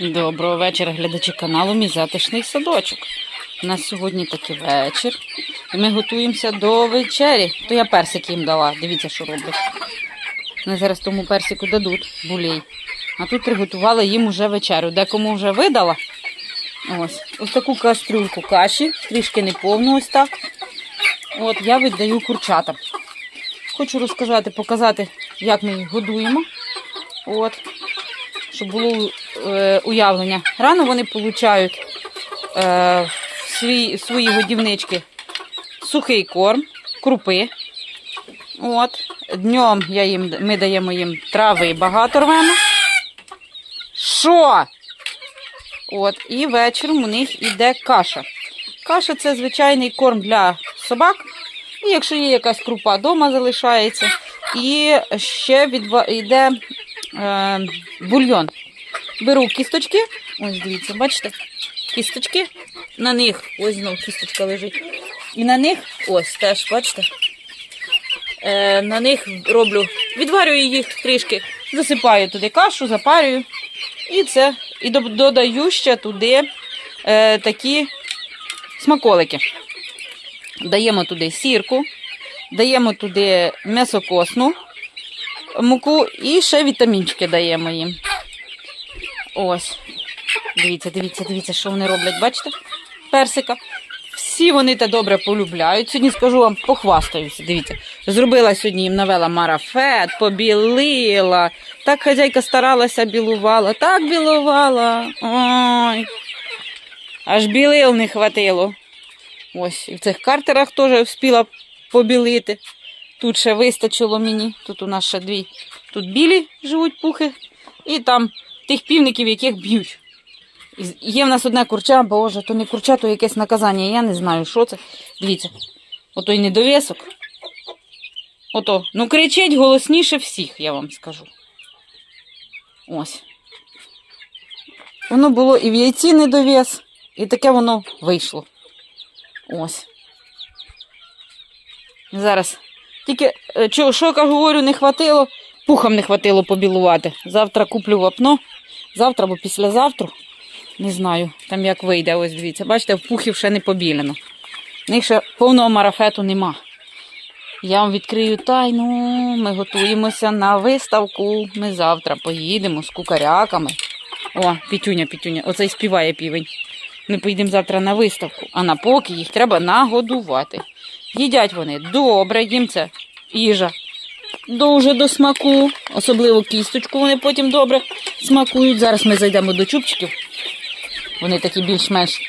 Доброго вечора, глядачі каналу Мій садочок. У нас сьогодні такий вечір. І ми готуємося до вечері. То я персик їм дала. Дивіться, що роблять. Вони зараз тому персику дадуть булей. А тут приготувала їм уже вечерю. Декому вже видала. Ось ось таку кастрюльку каші, трішки неповну ось так. От я віддаю курчатам. Хочу розказати, показати, як ми їх годуємо. От щоб було уявлення. Рано вони получають е, свій, свої годівнички сухий корм, крупи. От. Днем я їм, ми даємо їм трави багато рвемо. Що? От. І вечором у них іде каша. Каша це звичайний корм для собак. І якщо є якась крупа вдома залишається. І ще відва... йде е, бульйон. Беру кісточки, ось дивіться, бачите, кісточки, на них, ось знову кісточка лежить. І на них, ось теж, бачите, е, на них роблю, відварюю їх трішки, засипаю туди кашу, запарюю. І це, і додаю ще туди е, такі смаколики. Даємо туди сірку, даємо туди м'ясокосну муку і ще вітамінчики даємо їм. Ось. Дивіться, дивіться, дивіться, що вони роблять. Бачите? Персика. Всі вони те добре полюбляють. Сьогодні скажу вам, похвастаюся. Дивіться. Зробила сьогодні їм навела марафет, побілила. Так хазяйка старалася, білувала. Так білувала. Ой. Аж білил не хватило. Ось, і в цих картерах теж встигла побілити. Тут ще вистачило мені. Тут у нас ще дві. Тут білі живуть пухи, і там тих півників, яких б'ють. Є в нас одне курча, боже, то не курча, то якесь наказання. Я не знаю, що це. Дивіться, ото й недовісок. Ото, ну кричить голосніше всіх, я вам скажу. Ось. Воно було і в яйці недовіс, і таке воно вийшло. Ось. Зараз. Тільки, е, що я говорю, не хватило, пухам не хватило побілувати. Завтра куплю вапно, завтра або післязавтра. Не знаю, там як вийде, ось дивіться. Бачите, в пухів ще не побілено. В них ще повного марафету нема. Я вам відкрию тайну. Ми готуємося на виставку. Ми завтра поїдемо з кукаряками. О, пітюня, пітюня. Оце й співає півень. Ми поїдемо завтра на виставку, а на поки їх треба нагодувати. Їдять вони добре, їм це їжа дуже до смаку, особливо кісточку вони потім добре смакують. Зараз ми зайдемо до чубчиків. Вони такі більш-менш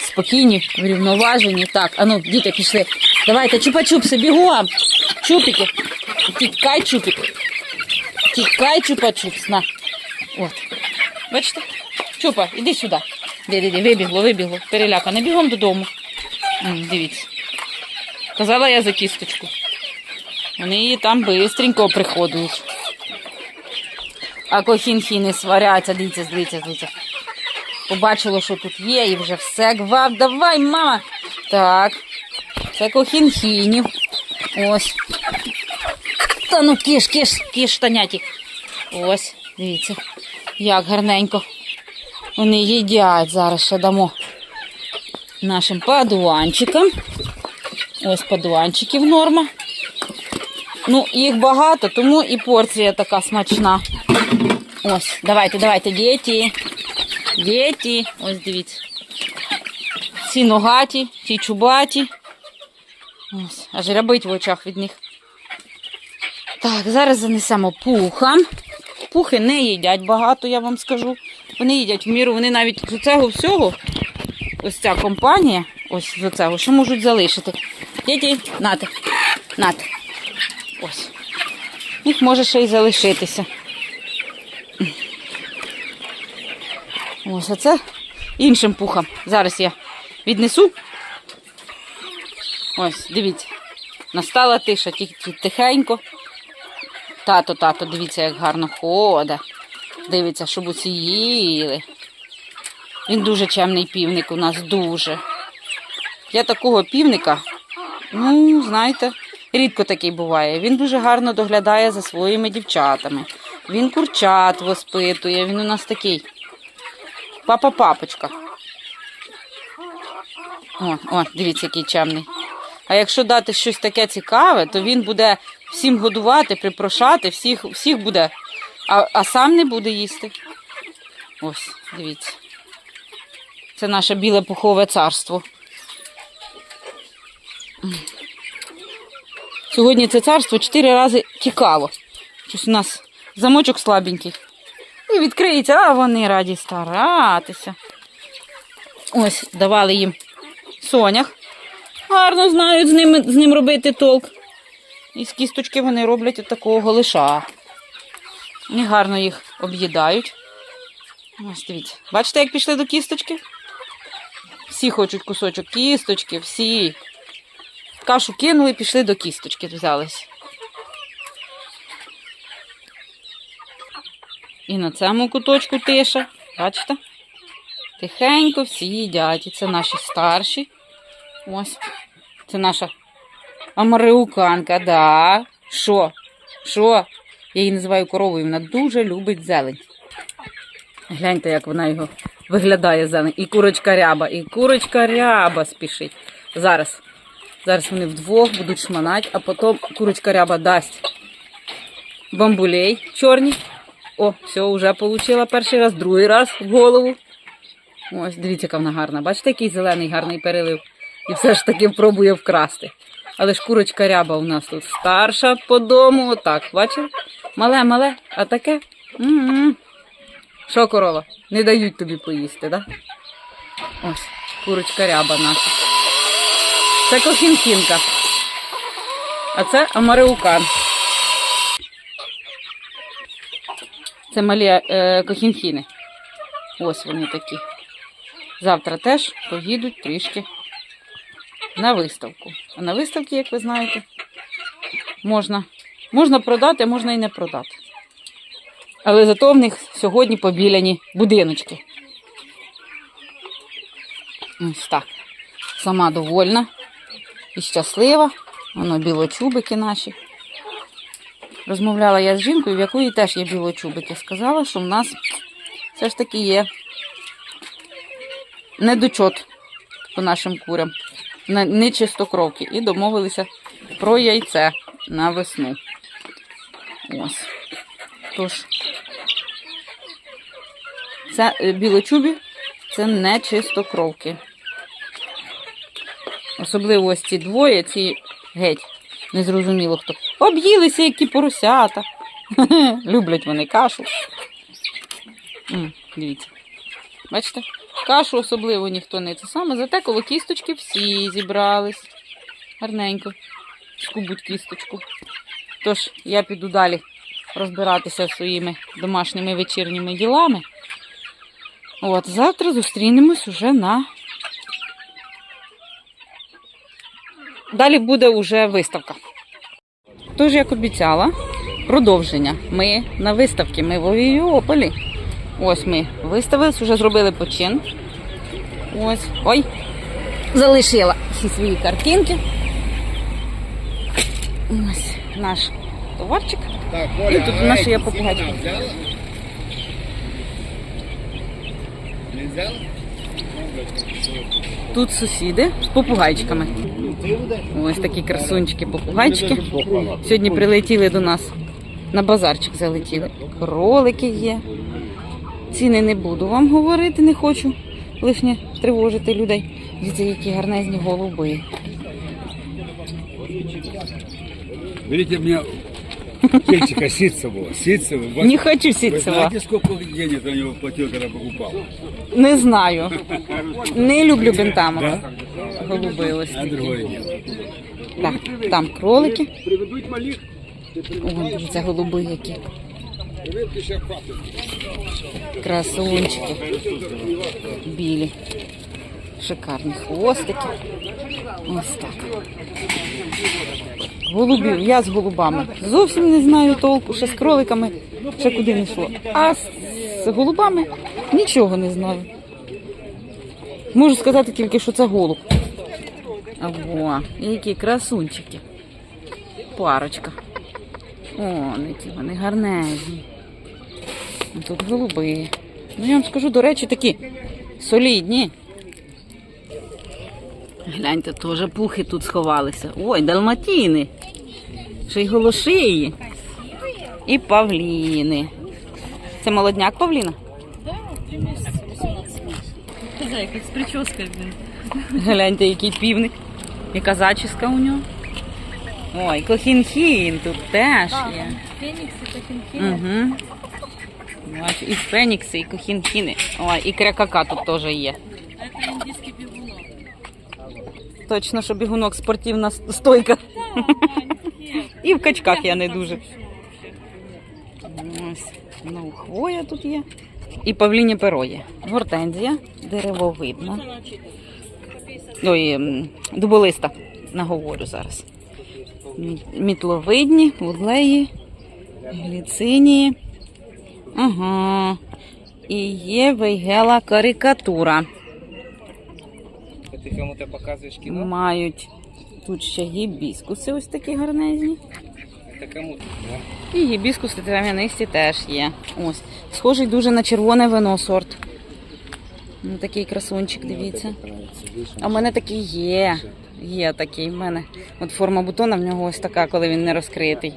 спокійні, врівноважені. Так, ану, діти пішли. Давайте, чупа-чупси, бігом. Чупики. Тікай, чупик. Тікай, чупа-чупс. На. От. Бачите? Чупа, іди сюди. Де, де, де, вибігло, вибігло. Перелякане. Бігом додому. Дивіться. Казала я за кісточку. Вони її там бистренько приходять. А кохінхі не сваряться, дивіться, дивіться, дивіться. Побачило, що тут є, і вже все гвав. Давай, мама. Так. Це кохінхінів. Ось. Та ну киш, киш, киш, таняті. Ось, дивіться, як гарненько. Вони їдять. Зараз ще дамо нашим падуанчикам. Ось падуанчиків норма. Ну, їх багато, тому і порція така смачна. Ось, давайте, давайте, діти. Діти. Ось дивіться. Ці ногаті, ті чубаті. Ось, аж рябить в очах від них. Так, зараз занесемо пухам. Пухи не їдять багато, я вам скажу. Вони їдять в міру, вони навіть з цього всього, ось ця компанія, ось з цього, що можуть залишити. Діти, нате, нате. Ось. Їх може ще й залишитися. Ось оце іншим пухам. Зараз я віднесу. Ось, дивіться. Настала тиша, тільки тихенько. Тато, тато, дивіться, як гарно ходить. Дивиться, щоб усі їли. Він дуже чемний півник у нас, дуже. Я такого півника, ну, знаєте, рідко такий буває. Він дуже гарно доглядає за своїми дівчатами. Він курчат воспитує, він у нас такий Папа папочка. О, о, дивіться, який чемний. А якщо дати щось таке цікаве, то він буде всім годувати, припрошати, всіх, всіх буде, а, а сам не буде їсти. Ось, дивіться. Це наше біле пухове царство. Сьогодні це царство чотири рази тікало. Щось у нас замочок слабенький. І відкриється, а вони раді старатися. Ось, давали їм сонях. Гарно знають з ним, з ним робити толк. І з кісточки вони роблять такого голиша. І гарно їх об'їдають. Ось дивіться. Бачите, як пішли до кісточки? Всі хочуть кусочок кісточки, всі. Кашу кинули, пішли до кісточки, взялись. І на цьому куточку тиша. Бачите? Тихенько всі їдять. І це наші старші. Ось. Це наша амареуканка, да. Що? Що? Я її називаю коровою, вона дуже любить зелень. Гляньте, як вона його виглядає зелень. І курочка ряба, і курочка ряба спішить. Зараз. Зараз вони вдвох будуть шманати, а потім курочка ряба дасть бамбулей чорні. О, все, вже отримала перший раз, другий раз в голову. Ось, дивіться, яка вона гарна. Бачите, який зелений гарний перелив. І все ж таки пробує вкрасти. Але ж курочка ряба у нас тут старша по дому. Отак, бачив? Мале, мале, а таке. Що, корова? Не дають тобі поїсти, да? Ось, курочка ряба наша. Це кохінкінка. А це амареукан. Це малі е, кохінхіни. Ось вони такі. Завтра теж поїдуть трішки на виставку. А на виставці, як ви знаєте, можна, можна продати, а можна і не продати. Але зато в них сьогодні побіляні будиночки. Ось так. Сама довольна і щаслива. Воно білочубики наші. Розмовляла я з жінкою, в якої теж є білочубики. Сказала, що в нас все ж таки є недочот по нашим курям, не чистокровки. І домовилися про яйце на весну. Ось. Тож, це е, білочубі, це не чистокровки. Особливо ось ці двоє, ці геть. Незрозуміло хто. Об'їлися, які поросята. Люблять вони кашу. Дивіться. Бачите? Кашу особливо ніхто не це саме, зате коло кісточки всі зібрались. Гарненько. Скубуть кісточку. Тож я піду далі розбиратися своїми домашніми вечірніми ділами. От, завтра зустрінемось уже на. Далі буде вже виставка. Тож, як обіцяла, продовження. Ми на виставці, ми в Овіополі. Ось ми виставились, вже зробили почин. Ось. Ой! Залишила всі свої картинки. Ось наш товарчик. І тут у нас є попугачки. Взяла? Не взяла? Тут сусіди з попугайчиками. Ось такі красунчики попугайчики. Сьогодні прилетіли до нас на базарчик залетіли. Кролики є. Ціни не буду вам говорити, не хочу лишнє тривожити людей. Дивіться, які гарнезні голуби. Берите мне пельчика ситцевого. Ситцевого. Не хочу Вы сітцева. знаете, сколько денег за него платил, когда покупал? Не знаю. Не люблю бентамок. Да? Голуби ось А другое нет. Так, там кролики. Приведуть малих. О, дивіться, голуби які. Красунчики. Білі. Шикарні хвостики. Ось так. Голубів, я з голубами. Зовсім не знаю толку, ще з кроликами, ще куди не йшло. А з, голубами нічого не знаю. Можу сказати тільки, що це голуб. Ого, які красунчики. Парочка. О, які вони гарнезні. Тут голуби. Ну я вам скажу, до речі, такі Солідні. Гляньте, теж пухи тут сховалися. Ой, далматіни. Ще й голошиї. І павліни. Це молодняк павліна? Да, три месяца, 18 месяцев. как с прической, блин. Гляньте, який півник. Яка зачіска у нього. Ой, кохінхін тут теж є. Феникс это хинхина. Угу. І фенікси, і кохінхіни. Ой, і крякака тут теж є. Точно, що бігунок спортивна стойка. І в качках я не дуже. Ось. Ну, хвоя тут є. І павліні перо є. Гортензія, деревовидна. Ой, дуболиста. Наговорю зараз. Мітловидні, вудлеї, гліцинії. Ага. І є вейгела карикатура. Ти кому-то показуєш кіно? Мають тут ще гібіскуси ось такі гарнезні. Та кому? І гібіскуси трав'янисті теж є. Ось. Схожий дуже на червоне вино сорт. Ну, такий красунчик, дивіться. А в мене такий є. Є такий в мене. От форма бутона в нього ось така, коли він не розкритий.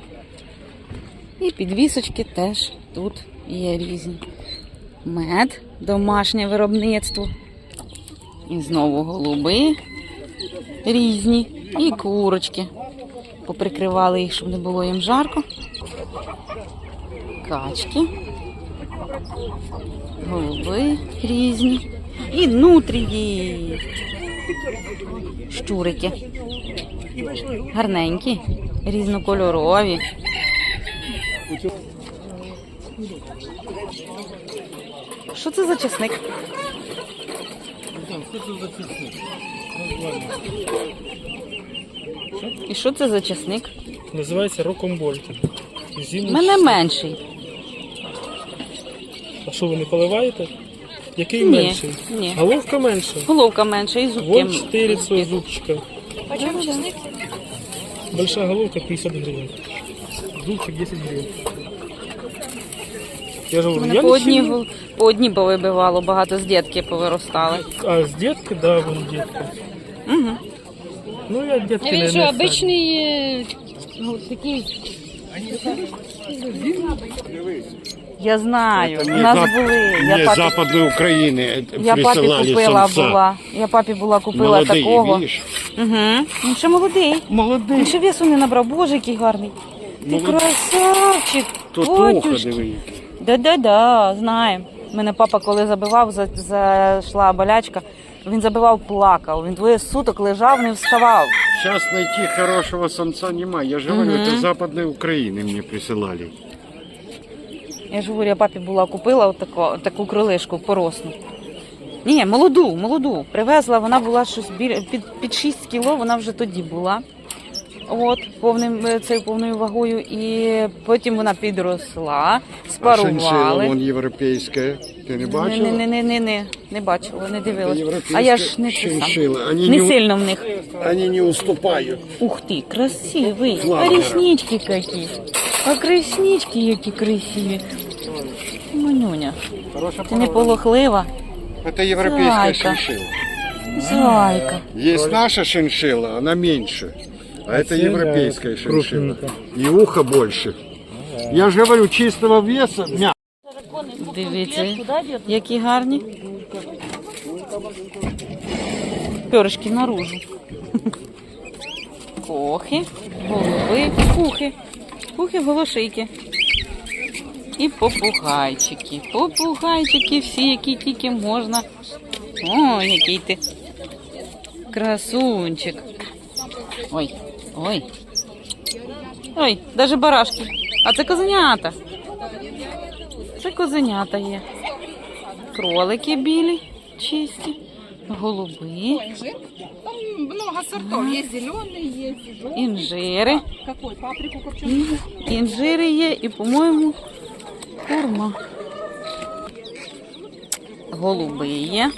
І підвісочки теж тут є різні. Мед, домашнє виробництво. І знову голуби різні. І курочки. Поприкривали їх, щоб не було їм жарко. Качки. Голуби різні. І нутрії. Щурики. Гарненькі, різнокольорові. Що це за часник? І що це за часник? Називається рокомбольки. У мене менший. А що ви не поливаєте? Який Ні, менший? ні. Головка менша. Головка менша і зубки. Вон 4 цього зубчика. Почем чесник? Большая головка 50 гривень. Зубчик 10 гривень. Я ж говорю, Мене я по не одній, сильно- гол- по одній повибивало, багато з дітки повиростали. А з дітки, да, вон дітка. Угу. Ну я дітки А не він що, не обичний е, ну, такий Я знаю, Это у не нас зап- були. Не Я папі, Западной Украины это я папі присылали купила самца. була. Я папі була купила Молодые, такого. видишь? Угу. Він ще молодий. Він Молодые. ще весу не набрав. Боже, який гарний. Ти Молодий. красавчик. Тут ухо, Батюшки. диви. Да-да-да, знаємо. Мене папа, коли забивав, за- зайшла болячка, він забивав, плакав. Він двоє суток лежав, не вставав. Сейчас найти хорошего самца нема. Я же говорю, Мгм. это Западной Украины мне присылали. Я ж говорю, я папі була купила отако, таку крилишку поросну. Ні, молоду, молоду. Привезла, вона була щось біля під, під 6 кіло, вона вже тоді була. От, повним е, цією повною вагою. І потім вона підросла, А спарували. шиншилла вон европейская. Ты не Не, бачила? не, не, не, не, не бачила, не Это дивилась. европейская А я ж не це сам. шиншилла. Они Не не, у- сильно в них. они не уступают. Ух ти, красивий. А Флагера. реснички які. А реснички які красиві. Манюня, ти не полохлива. Это европейская Зайка. шиншилла. Зайка. Есть наша шиншилла, она меньше. А это европейская шиншилла. И ухо больше. Я же говорю, чистого веса, мя- Дивіться, які гарні. Перышки наружу. Кохи, голуби, пухи. Пухи, голошейки. І попугайчики. Попугайчики всі, які тільки можна. О, який ти красунчик. Ой, ой. Ой, даже барашки. А це козенята. Це козенята є. Кролики білі, чисті, голуби, Там много сортов. Есть зеленый, есть желтый. інжири. Какой? Паприку копченую? Інжири є і, по-моєму, курма. Голуби є.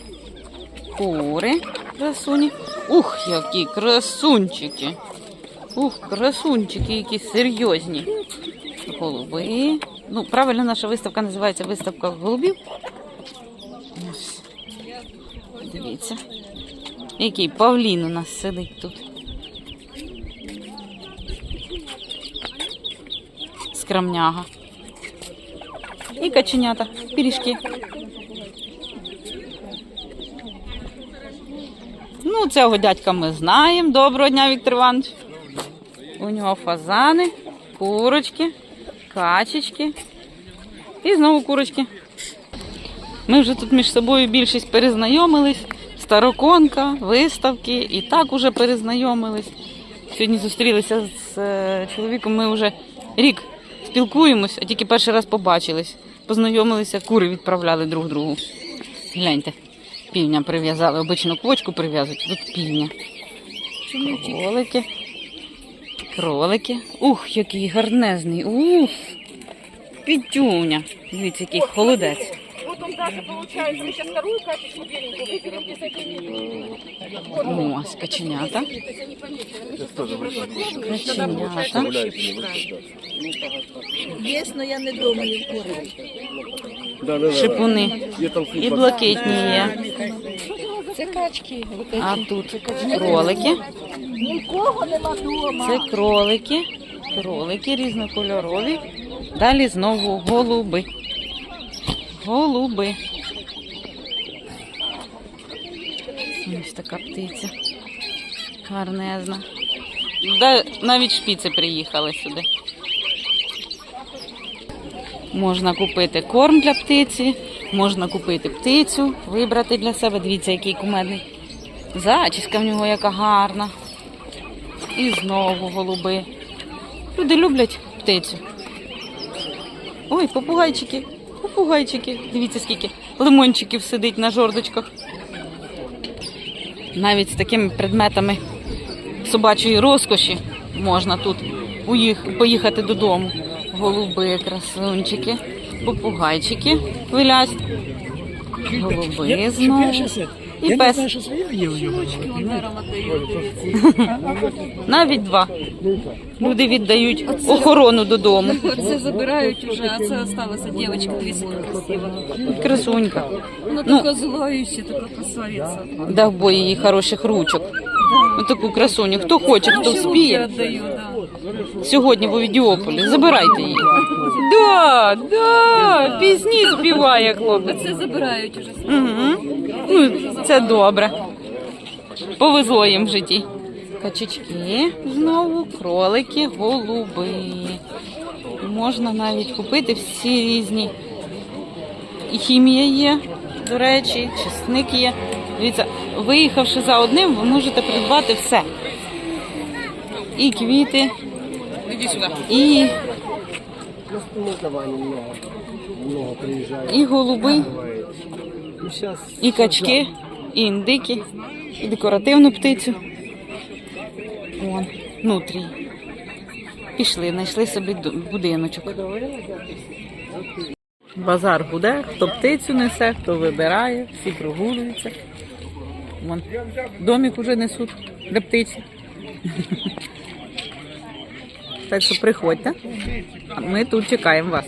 Кури красуні. Ух, які красунчики. Ух, красунчики, які серйозні. Голуби. Ну, правильно наша виставка називається виставка голубів. Ось. Дивіться. Який павлін у нас сидить тут. Скромняга. І каченята, пиріжки. Ну, цього дядька ми знаємо. Доброго дня, Віктор Іванович. У нього фазани, курочки, качечки і знову курочки. Ми вже тут між собою більшість перезнайомились. Староконка, виставки і так уже перезнайомились. Сьогодні зустрілися з е, чоловіком. Ми вже рік спілкуємось, а тільки перший раз побачились. Познайомилися, кури відправляли друг другу. Гляньте, півня прив'язали. Обично квочку прив'язують, тут півня. Кролики Кролики. Ух, який гарнезний. Ух. Пітюня. Дивіться, який холодець. Вот он даже получается, мы сейчас вторую карточку беленькую выберем, без этих Ось каченята. Каченята. Есть, но я не думаю, куры. Шипуни. І блакитні є. Це качки. А тут кролики. Нікого нема вдома. Це кролики. Кролики різнокольорові. Далі знову голуби. Голуби. Ось така птиця. Гарнезна. Да, навіть шпіци приїхали сюди. Можна купити корм для птиці, можна купити птицю, вибрати для себе. Дивіться, який кумедний. Зачіска в нього яка гарна. І знову голуби. Люди люблять птицю. Ой, попугайчики, попугайчики. Дивіться, скільки лимончиків сидить на жордочках. Навіть з такими предметами собачої розкоші можна тут уїх- поїхати додому. Голуби, красунчики, попугайчики вилять. Голуби знову. І пес. що своя є у нього. Навіть два. Люди віддають охорону додому. Це забирають уже, а це осталося дівчинка, дивіться, яка красива. Красунька. Вона Ну. така злаюча, така красавиця. Дав бой її хороших ручок. Ну, таку красуню. Хто хоче, хто Я вспіє. віддаю, да. Сьогодні в Овідіополі. Забирайте її. Да, да, пісні співає хлопець. Це забирають уже. Угу. Ну, це добре. Повезло їм в житті. Качечки, знову кролики, голуби. Можна навіть купити всі різні. І хімія є, до речі, чесник є. Дивіться, виїхавши за одним, ви можете придбати все. І квіти, і, і голуби, і качки, і індики, і декоративну птицю. Вон, внутрі. Пішли, знайшли собі будиночок. Базар буде, хто птицю несе, хто вибирає, всі прогулюються. Вон, домик уже несуть для птиці. Так що приходьте. Ми тут чекаємо вас.